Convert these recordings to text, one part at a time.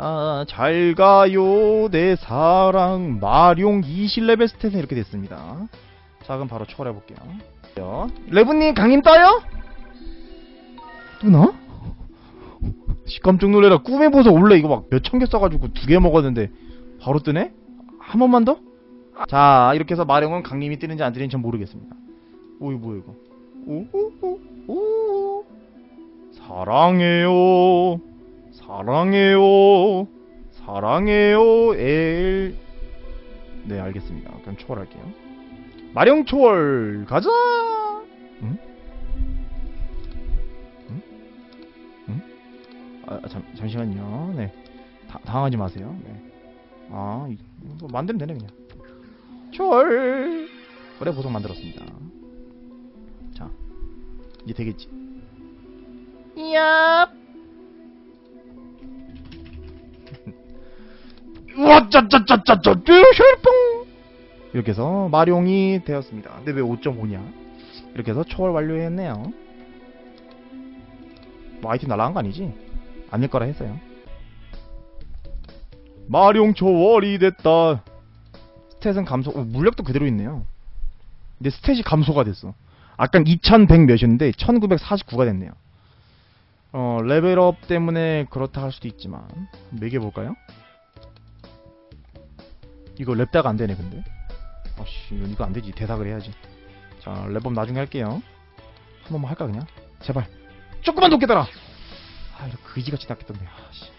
자, 잘 가요, 내 사랑. 마룡 20레벨 스탯은 이렇게 됐습니다. 자, 그럼 바로 초월해볼게요. 레브님, 강림? 뜨나? 씨, 깜짝 놀래라. 꿈에 보서 원래 이거 막 몇천 개 써가지고 두 개 먹었는데 바로 뜨네? 한 번만 더? 자, 이렇게 해서 마룡은 강림이 뜨는지 안 뜨는지 전 모르겠습니다. 오, 이거 뭐야, 이거. 오, 오, 오, 오. 사랑해요. 사랑해요. 사랑해요. 엘. 네, 알겠습니다. 그럼 초월할게요. 마령 초월 가자. 응? 아, 잠, 잠시만요. 네. 다, 당하지 마세요. 네. 아, 이- 이거 만들면 되네 그냥. 초월. 그래 보석 만들었습니다. 자, 이제 되겠지. 얍. 와짜짜짜짜짜 슈얼뽕 이렇게 해서 마룡이 되었습니다. 근데 왜 5.5냐? 이렇게 해서 초월 완료했네요. 뭐 아이템 날라간 거 아니지? 아닐 거라 했어요. 마룡 초월이 됐다. 스탯은 감소, 오, 물력도 그대로 있네요. 근데 스탯이 감소가 됐어. 아까 2100 몇이었는데 1949가 됐네요. 어, 레벨업 때문에 그렇다 할 수도 있지만 매겨볼까요? 이거 랩다가 안 되네 근데. 아씨 이거, 이거 안 되지. 대사를 해야지. 자 랩업 나중에 할게요. 한 번만 할까 그냥? 제발. 조금만 달아! 아 이거 그지같이 떴네 아씨.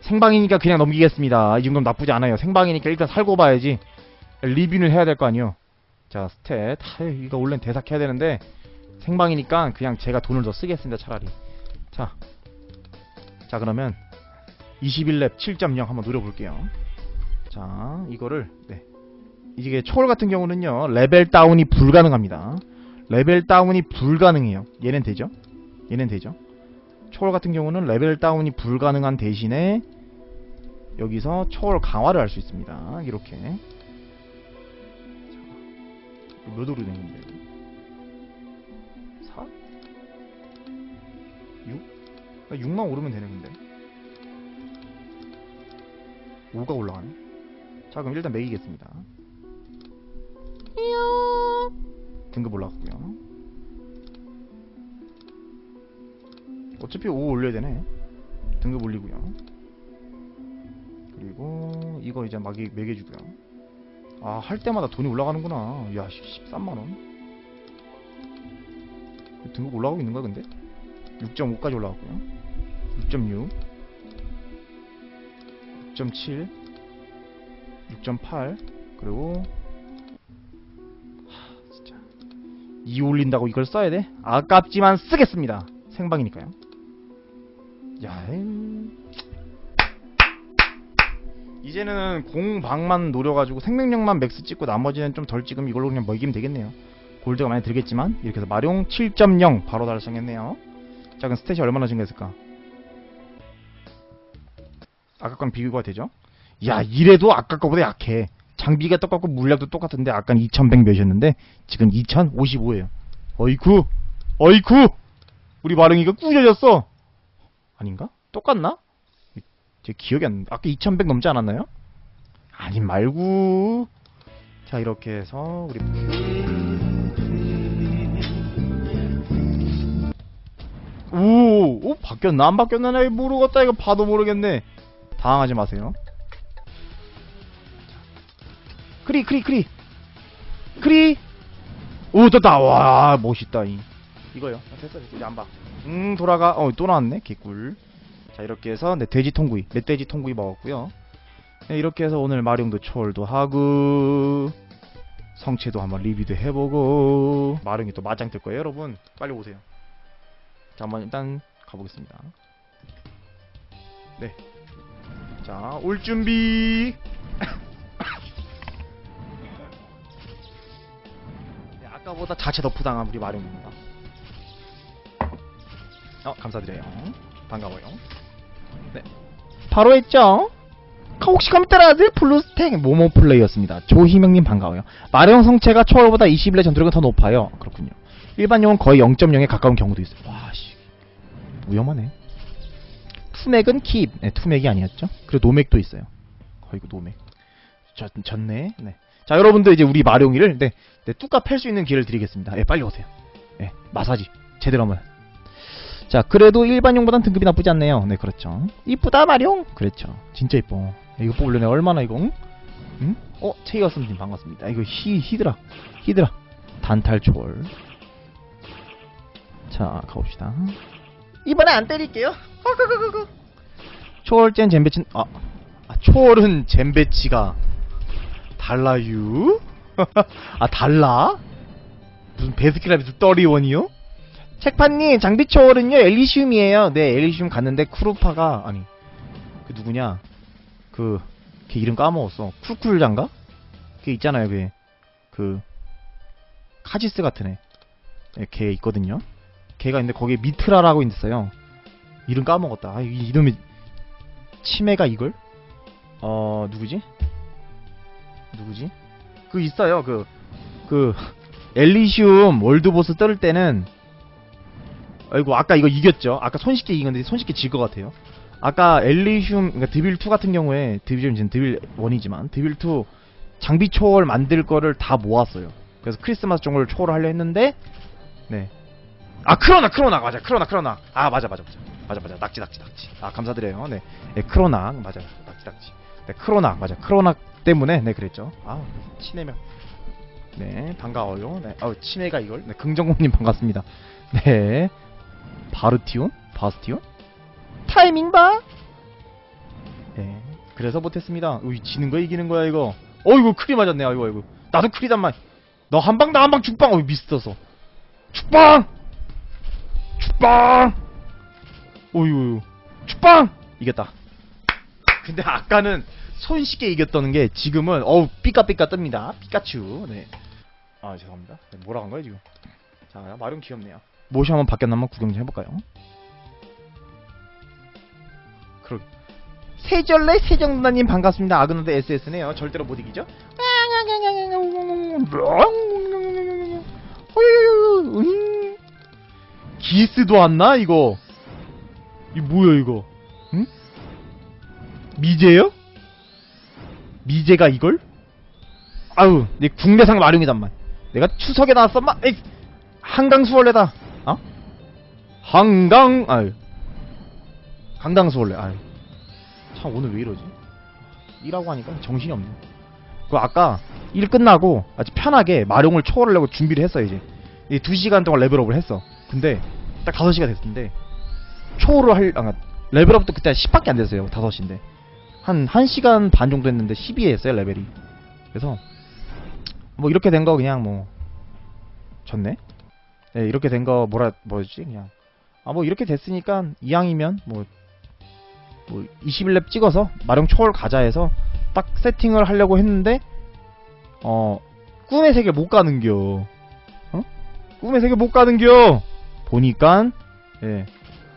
생방이니까 그냥 넘기겠습니다. 이 정도면 나쁘지 않아요. 생방이니까 일단 살고 봐야지. 리뷰를 해야 될 거 아니에요? 자 스탯. 아, 이거 원래는 대삭해야 되는데 생방이니까 그냥 제가 돈을 더 쓰겠습니다 차라리. 자, 자 그러면 21랩 7.0 한번 노려볼게요. 자, 이거를 네. 이게 초월 같은 경우는요 레벨 다운이 불가능합니다. 레벨 다운이 불가능해요. 얘는 되죠? 얘는 되죠? 초월 같은 경우는 레벨 다운이 불가능한 대신에 여기서 초월 강화를 할 수 있습니다. 이렇게. 몇 오르 되는데? 4? 6? 6만 오르면 되는 건데 5가 올라가네 자 그럼 일단 매기겠습니다. 등급 올라갔고요. 어차피 5 올려야 되네. 등급 올리고요. 그리고 이거 이제 막 매겨주고요. 아 할 때마다 돈이 올라가는구나. 야 13만원. 등급 올라가고 있는 거야 근데? 6.5까지 올라갔고요. 6.6, 6.7, 6.8 그리고 하, 진짜 2 올린다고 이걸 써야 돼? 아깝지만 쓰겠습니다. 생방이니까요. 야. 이제는 공방만 노려가지고 생명력만 맥스 찍고 나머지는 좀 덜 찍으면 이걸로 그냥 먹이면 되겠네요. 골드가 많이 들겠지만 이렇게 해서 마룡 7.0 바로 달성했네요. 자 그럼 스탯이 얼마나 증가했을까? 아까 거랑 비교가 되죠? 야 이래도 아까 거보다 약해. 장비가 똑같고 물량도 똑같은데 아까 2100 몇이었는데 지금 2055예요. 어이쿠 어이쿠! 우리 마릉이가 꾸겨졌어. 아닌가? 똑같나? 제 기억이 안 나. 아까 2100 넘지 않았나요? 아니 말고. 자 이렇게 해서 우리 오, 오 바뀌었나? 안 바뀌었나? 나 모르겠다. 이거 봐도 모르겠네. 당황하지 마세요 크리 크리 크리. 크리. 오 떴다. 와 멋있다 이 이거요. 아, 됐어 됐어. 이제 안봐음 돌아가. 어 또 나왔네 개꿀. 자 이렇게 해서 네 돼지 통구이 멧돼지 통구이 먹었고요. 네, 이렇게 해서 오늘 마룡도 초월도 하고 성체도 한번 리뷰도 해보고 마룡이 또 마장 뜰 거예요 여러분. 빨리 오세요. 자, 한번 일단 가보겠습니다. 네. 자, 올 준비. 네, 아까보다 자체 너프 당한 우리 마룡입니다. 어, 감사드려요. 반가워요. 네. 바로 했죠? 혹시 컴퓨터라드 블루스택 모모 플레이였습니다. 조희명님 반가워요. 마룡 성체가 초월보다 21의 전투력은 더 높아요. 그렇군요. 일반용은 거의 0.0에 가까운 경우도 있어요. 와, 씨. 위험하네. 투맥은 킵. 네, 투맥이 아니었죠. 그리고 노맥도 있어요. 어이구 노맥. 졌, 졌네. 네. 자, 여러분들 이제 우리 마룡이를 네, 네 뚜까 팰 수 있는 기회를 드리겠습니다. 네, 빨리 오세요. 네, 마사지 제대로 한번. 자, 그래도 일반용보단 등급이 나쁘지 않네요. 네, 그렇죠. 이쁘다 마룡. 그렇죠. 진짜 이뻐. 이거 뽑으려면 얼마나 이거? 응? 응? 어, 체이어스님 반갑습니다. 이거 히 히드라. 히드라. 단탈초월. 자, 가봅시다. 이번에 안 때릴게요. 초월젠 잼배치 아, 아 초월은 잼배치가 달라유? 아 달라? 무슨 베스키라비스 떠리원이요? 책판님 장비 초월은요 엘리시움이에요. 네 엘리시움 갔는데 크루파가 아니 그 누구냐 그 걔 이름 까먹었어. 쿨쿨장가? 걔 있잖아요 걔그 카지스 같은 애. 네, 걔 있거든요. 걔가 있는데 거기에 미트라라고 있어요. 이름 까먹었다. 아, 이 이름이 치매가 이걸? 어 누구지? 누구지? 그 있어요. 그 그 엘리시움 월드보스 뜰 때는 아이고 아까 이거 이겼죠. 아까 손쉽게 이긴 건데 손쉽게 질 것 같아요. 아까 엘리시움 그러니까 드빌 2 같은 경우에 드빌 지금 드빌 1이지만 드빌 2 장비 초월 만들 거를 다 모았어요. 그래서 크리스마스 정도를 초월을 하려 했는데 네. 아 크로나 크로나. 맞아. 크로나 크로나. 아 맞아 맞아 맞아. 맞아 맞아. 낙지 낙지 낙지. 아 감사드려요. 네, 네 크로나. 맞아. 낙지 낙지. 네 크로나. 맞아. 크로나 때문에 네 그랬죠 아 친해명 네 반가워요 네 아우 친해가 이걸 네 긍정공님 반갑습니다 네 바르티온 바스티온 타이밍 봐 네, 그래서 못했습니다. 우이 지는 거 이기는 거야 이거. 어이구 크리 맞았네. 아이고 아이고. 나도 크리단 말. 너 한 방 나 한 방 죽방. 어이 미스터서. 죽방. 죽방. 어이구. 죽방. 이겼다. 근데 아까는 손쉽게 이겼다는 게 지금은 어우 삐까삐까 뜹니다. 피카츄. 네. 아 죄송합니다. 네, 뭐라 한 거야 지금? 자 마룡 귀엽네요. 모시 한번 바뀌었나 한번 구경 좀 해볼까요? 그러 세절레 세정누나님 반갑습니다. 아그노드 SS네요. 절대로 못 이기죠? 음. 기스도 안 나? 이거 이 뭐야 이거? 응? 미제요? 미제가 이걸? 아우, 내 국내상 마룡이단만. 내가 추석에 나왔었마? 에이, 한강수월래다. 어? 한강, 아유. 강당수월래, 아유. 참 오늘 왜 이러지? 일하고 하니까 정신이 없네. 그 아까 일 끝나고 아주 편하게 마룡을 초월하려고 준비를 했어 이제. 이 2시간 동안 레벨업을 했어. 근데 딱 5시가 됐는데 초월을 할 아, 레벨업도 그때 10밖에 안 됐어요. 5시인데. 한 1시간 반 정도 했는데 12에 했어요, 레벨이. 그래서 뭐 이렇게 된 거 그냥 뭐 졌네. 네, 이렇게 된 거 뭐라 뭐지? 그냥 아 뭐 이렇게 됐으니까 이왕이면 뭐 뭐 21렙 찍어서 마룡 초월 가자 해서 딱 세팅을 하려고 했는데 어 꿈의 세계 못 가는겨 어? 꿈의 세계 못 가는겨 보니까 예.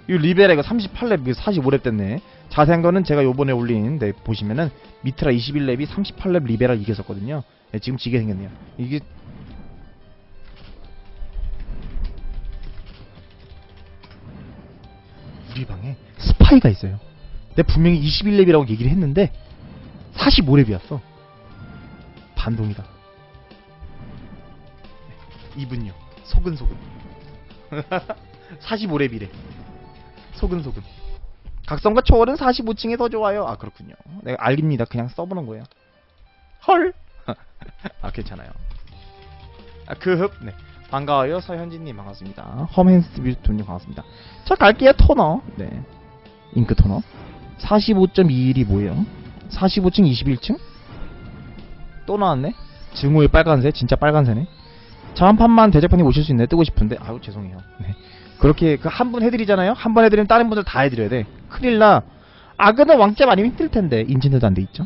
이 이거 38렙 이거 45렙 됐네 자세한 거는 제가 요번에 올린 데 보시면은 미트라 21렙이 38렙 리베라 이겼었거든요 예, 지금 지게 생겼네요 이게 우리 방에 스파이가 있어요 내가 분명히 21렙이라고 얘기를 했는데 45렙이었어. 반동이다. 이분요. 소근소근. 45렙이래. 소근소근. 각성과 초월은 45층에 더 좋아요. 아 그렇군요. 내가 알깁니다. 그냥 써보는 거예요. 헐. 아 괜찮아요. 아 그흡. 네. 반가워요 서현진님 반갑습니다. 험앤스 뷰트님 반갑습니다. 자 갈게요 토너. 네. 잉크 토너. 45.21이 뭐예요? 45층 21층? 또 나왔네? 증오의 빨간새? 진짜 빨간새네? 자, 한 판만 대작판이 오실 수 있네. 뜨고 싶은데. 아유, 죄송해요. 네. 그렇게 그 한 분 해드리잖아요? 한 번 해드리면 다른 분들 다 해드려야 돼. 큰일 나. 아그는 왕짭 아니면 힘들 텐데. 인진대도 안 돼 있죠?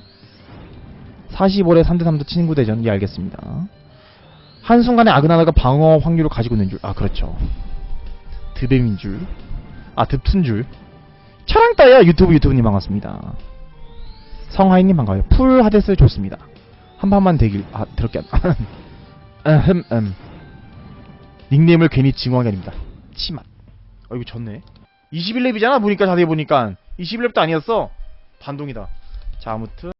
45래 3대3도 친구 대전. 예, 알겠습니다. 한순간에 아그나나가 방어 확률을 가지고 있는 줄. 아, 그렇죠. 드뱀인 줄. 아, 듭튼 줄. 차랑 따야 유튜브 유튜브님 반갑습니다. 성하이님 반가워요. 풀 하데스 좋습니다. 한 판만 되길 아 들었게 안 음, 음. 닉네임을 괜히 증오한 게 아닙니다. 치맛. 어 이거 졌네. 21렙이잖아 보니까 자세히 보니까 21렙도 아니었어 반동이다 자 아무튼